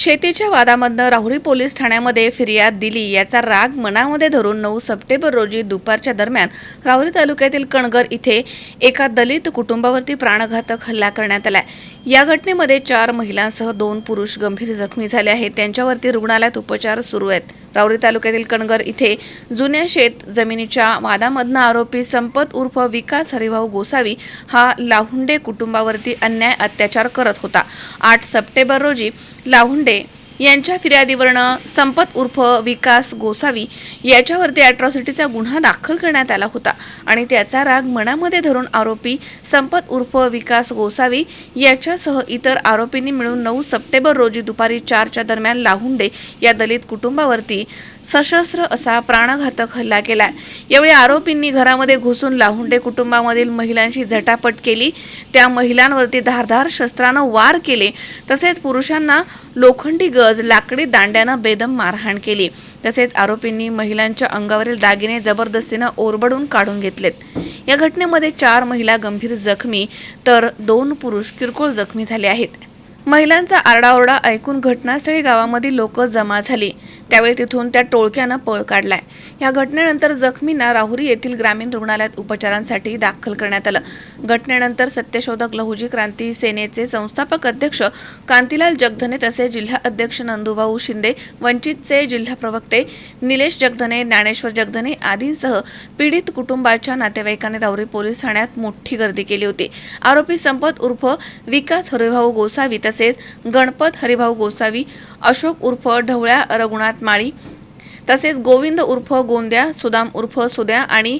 शेतीच्या वादामधनं राहुरी पोलीस ठाण्यामध्ये फिर्याद दिली याचा राग मनामध्ये धरून नऊ सप्टेंबर रोजी दुपारच्या दरम्यान राहुरी तालुक्यातील कणगर इथे एका दलित कुटुंबावरती प्राणघातक हल्ला करण्यात आला या घटनेमध्ये चार महिलांसह दोन पुरुष गंभीर जखमी झाले आहेत. त्यांच्यावरती रुग्णालयात उपचार सुरू आहेत. राऊरी तालुक्यातील कणगर इथे जुन्या शेत जमिनीच्या वादामधनं आरोपी संपत उर्फ विकास हरिभाऊ गोसावी हा लाहुंडे कुटुंबावरती अन्याय अत्याचार करत होता. आठ सप्टेंबर रोजी लाहुंडे यांच्या फिर्यादीवरनं संपत उर्फ विकास गोसावी याच्यावरती अॅट्रॉसिटीचा गुन्हा दाखल करण्यात आला होता आणि त्याचा राग मनामध्ये धरून आरोपी संपत उर्फ विकास गोसावी याच्यासह इतर आरोपींनी मिळून नऊ सप्टेंबर रोजी दुपारी चारच्या दरम्यान लाहुंडे या दलित कुटुंबावरती सशस्त्र असा प्राणघातक हल्ला केला यावेळी आरोपींनी घरामध्ये घुसून लाहुंडे कुटुंबामधील महिलांशी झटापट केली. त्या महिलांवरती धारधार शस्त्रानं वार केले. तसेच पुरुषांना लोखंडी तसंच लाकडी दांड्यानं बेदम मारहाण केली. तसेच आरोपींनी महिलांच्या अंगावरील दागिने जबरदस्तीनं ओरबडून काढून घेतलेत. या घटनेमध्ये चार महिला गंभीर जखमी तर दोन पुरुष किरकोळ जखमी झाले आहेत. महिलांचा आरडाओरडा ऐकून घटनास्थळी गावामधील लोक जमा झाली. त्यावेळी तिथून त्या टोळक्यानं पळ काढलाय. या घटनेनंतर जखमींना राहुरी येथील ग्रामीण रुग्णालयात उपचारांसाठी दाखल करण्यात आलं. घटनेनंतर सत्यशोधक लहुजी क्रांती सेनेचे संस्थापक अध्यक्ष कांतीलाल जगधने तसे जिल्हा अध्यक्ष नंदुभाऊ शिंदे वंचितचे जिल्हा प्रवक्ते निलेश जगधने ज्ञानेश्वर जगधने आदींसह पीडित कुटुंबाच्या नातेवाईकांनी राहुरी पोलीस ठाण्यात मोठी गर्दी केली होती. आरोपी संपत उर्फ विकास हरिभाऊ गोसावी तसेच गणपत हरिभाऊ गोसावी अशोक उर्फ ढवळ्या रघुनाथ माळी तसेच गोविंद उर्फ गोंद्या सुदाम उर्फ सुद्या आणि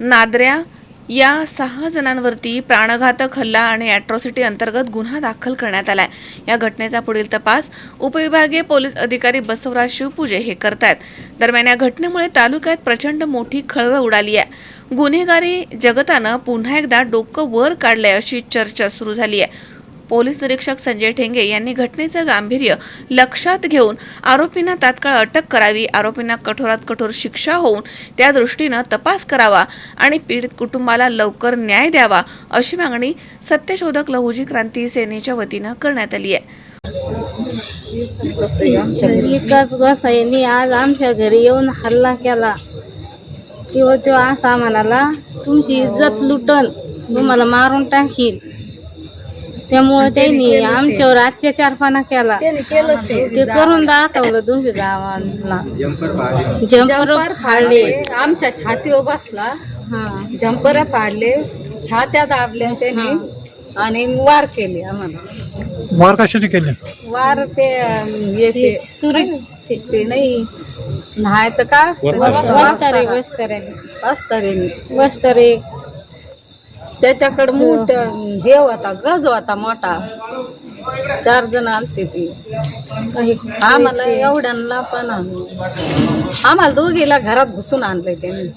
नादऱ्या या सहा जणांवरती प्राणघातक हल्ला आणि अॅट्रॉसिटी अंतर्गत गुन्हा दाखल करण्यात आलाय. या घटनेचा पुढील तपास उपविभागीय पोलीस अधिकारी बसवराज शिवपूजे हे करतायत. दरम्यान या घटनेमुळे तालुक्यात प्रचंड मोठी खळबळ उडाली आहे. गुन्हेगारी जगतानं पुन्हा एकदा डोकं वर काढलंय अशी चर्चा सुरू झाली आहे. पोलीस निरीक्षक संजय ठेंगे यांनी घटनेचं गांभीर्य लक्षात घेऊन आरोपींना तात्काळ अटक करावी आरोपींना कठोरात कठोर शिक्षा होऊन त्या दृष्टीनं तपास करावा आणि पीडित कुटुंबाला लवकर न्याय द्यावा अशी मागणी सत्यशोधक लहुजी क्रांती सेनेच्या वतीनं करण्यात आली आहे. विकास गोसाईंनी आज आमच्या घरी येऊन हल्ला केला. किंवा तो असा म्हणाला तुमची इज्जत लुटन तुम्हाला मारून टाकील त्यामुळे त्यांनी आमच्यावर अत्याचारपणा केला. ते. करून दाखवलं दोघी गावांना जंपर फाडले. आमच्या छातीवर बसला. हा. जंपर फाडले. छात्या दाबल्या त्यांनी. आणि वार केले आम्हाला. वार कशाने केले? वार ते अं, याचे सुरी ते नाही. न्हायचं का? वस्तारे. वस्तारे. असतरे मी वस्तारे. त्याच्याकडे मोठ. हे होता गज होता मोठा. चार जण आलते ती. काही आम्हाला एवढ्यांना पण आणलं आम्हाला दोघीला घरात घुसून आणलंय त्यांनी.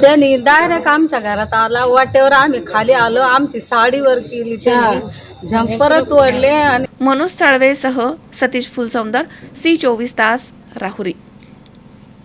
त्यांनी डायरेक्ट आमच्या घरात आला वाटेवर आम्ही खाली आलो आमची साडीवर केली त्यांनी. झंपरच ओढले आणि मनोज ताळवेसह सतीश फुलसौंदर सी चोवीस तास राहुरी.